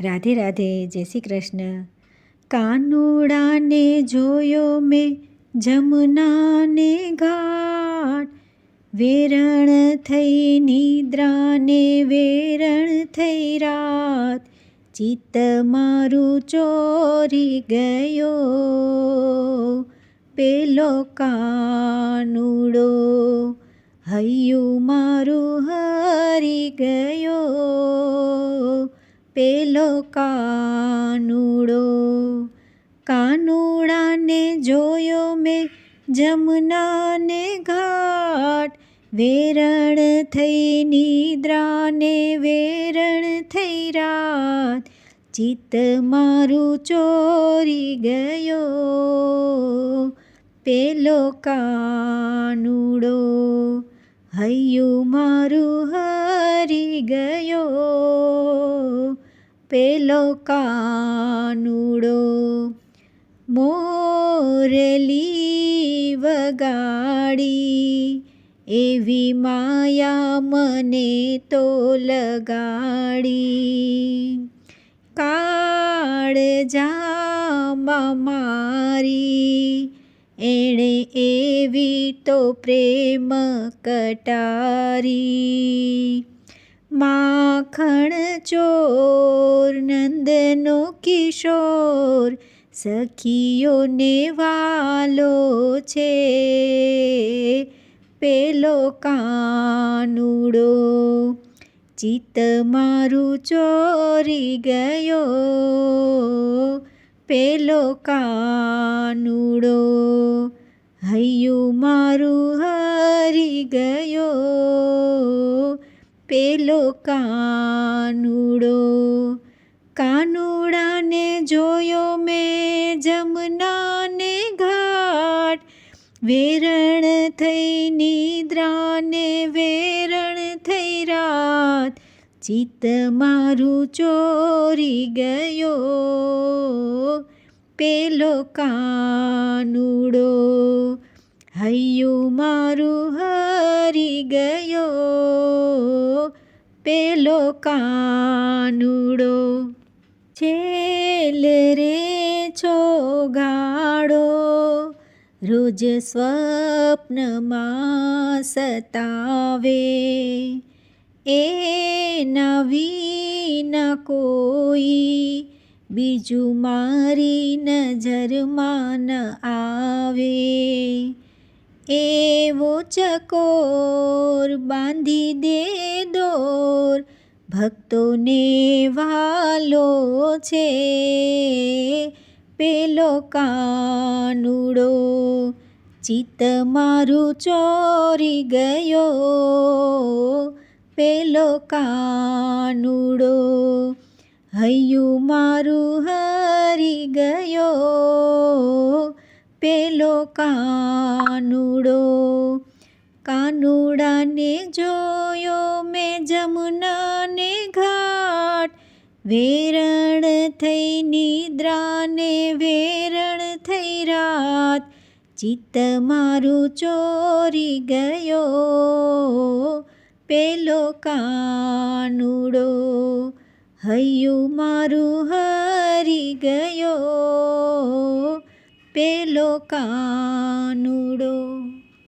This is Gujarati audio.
રાધે રાધે, જય શ્રી કૃષ્ણ. કાનુડાને જોયો મેં જમુનાને ઘાટ. વેરણ થઈ, નિદ્રાને વેરણ થઈ રાત. ચિત્ત મારું ચોરી ગયો. પેલો કાનુડો હૈયું મારું હરી ગયો. પેલો કાનુડો. કાનુડાને જોયો મેં જમનાને ઘાટ. વેરણ થઈ નિદ્રાને વેરણ થઈ રાત. ચિત્ત મારું ચોરી ગયો. પેલો કાનુડો. હૈયું મારું હરી ગયો. પેલો કાનુડો મોરલી વગાડી એવી માયા મને તો લગાડી. કાળ જામાં મારી, એણે એવી તો પ્રેમ કટારી. માખણ ચોર, નંદનો કિશોર, સખીઓને વાલો છે. પેલો કાનુડો, ચિત્ત મારું ચોરી ગયો. પેલો કાનુડો, હૈયું મારું હરી ગયો. પેલો કાનુડો. કાનુડાને જોયો મેં જમનાને ઘાટ. વેરણ થઈ નિદ્રાને વેરણ થઈ રાત. ચિત્ત મારું ચોરી ગયો. પેલો કાનુડો. હૈયું મારું હરી ગયો પેલો કાનુડો છેલ રે છોગાડો રોજ સ્વપ્નમાં સતાવે એ નવી ન કોઈ બીજું મારી નજરમાં ન આવે એવો ચકોર બાંધી દે દોર. ભક્તોને વાલો છે. પેલો કાનુડો. ચિત્ત મારું ચોરી ગયો. પેલો કાનુડો. હૈયું મારું હરી ગયો. પેલો કાનુડો. કાનુડાને જોયો મેં જમુનાને ઘાટ. વેરણ થઈ નિદ્રાને વેરણ થઈ રાત. ચિત્ત મારું ચોરી ગયો. પેલો કાનુડો. હૈયું મારું હરી ગયો. પેલો કાનુડો